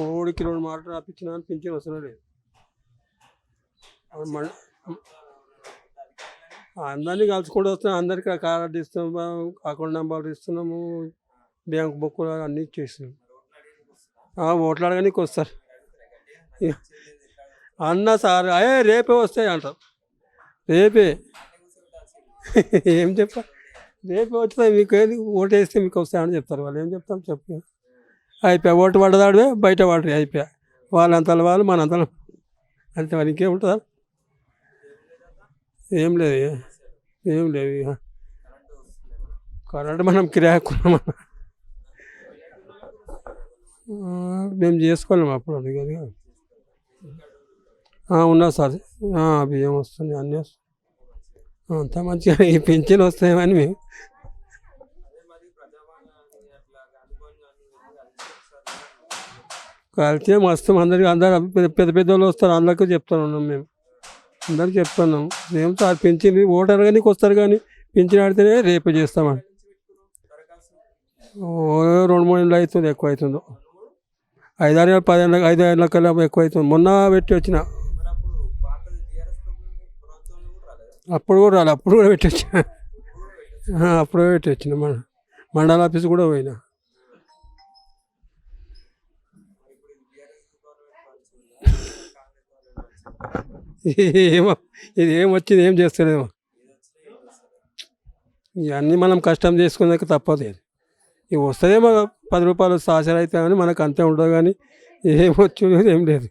కోడికి రెండు మాటలు రాపించినా అని పింఛన్ లేదు. మన- అందరినీ కలుసుకుంటూ వస్తున్నాం. అందరికీ కార్డు ఇస్తున్నాము అకౌంట్ నెంబర్ ఇస్తున్నాము. బ్యాంక్ బుక్కులు అన్నీ చేస్తున్నాం ఓట్లు అడగడానికి వస్తారు. అన్న సార్ అయ్యే రేపే వస్తాయి అంటారు. రేపే. ఏం చెప్ప రేపే వస్తాయి. మీకు ఓటేస్తే ఓటు వేస్తే మీకు వస్తాయని చెప్తారు. వాళ్ళు ఏం చెప్తాం చెప్పు. అయిపోయా. ఓటు పడ్డదాడే బయట పడరు అయిపోయా. వాళ్ళంతల వాళ్ళు మనంతల. అంతే మరి ఇంకేముంటుందా ఏం లేదు ఏం లేదు ఇక. కరెంట్ మనం కిరాకున్నాం మేము చేసుకోలేము అప్పుడు అందుకని ఉన్నా సార్. బియ్యం వస్తుంది అన్నీ వస్తుంది అంత మంచిగా ఈ పింఛన్ వస్తాయని మేము కలిసి మస్తు అందరికి అందరు పెద్ద పెద్ద వాళ్ళు వస్తారు. అందరికీ చెప్తాను ఉన్నాం మేము. అందరికి చెప్తున్నాం. ఏం సార్ పింఛన్ ఓటర్ కానీ వస్తారు కానీ పెంచిన ఆడితేనే రేపు చేస్తామని ఓ రెండు మూడు నెలలు అవుతుంది ఎక్కువ అవుతుందో. ఐదారు ఏళ్ళు పది ఏళ్ళ ఐదు ఏళ్ళ కల్లా ఎక్కువ అవుతుంది. మొన్న పెట్టి వచ్చిన. అప్పుడు కూడా రాలి. అప్పుడు కూడా పెట్టి వచ్చిన. అప్పుడే పెట్టి వచ్చిన. మన మండల ఆఫీస్ కూడా పోయినా. ఏమో ఇది ఏం వచ్చింది ఏం చేస్తలేమో. ఇవన్నీ మనం కష్టం చేసుకున్నాక తప్పదు ఇది. ఇవి వస్తుందేమో పది రూపాయలు సాసర అయితే కానీ మనకు అంతే ఉండదు కానీ ఏం ఏం లేదు.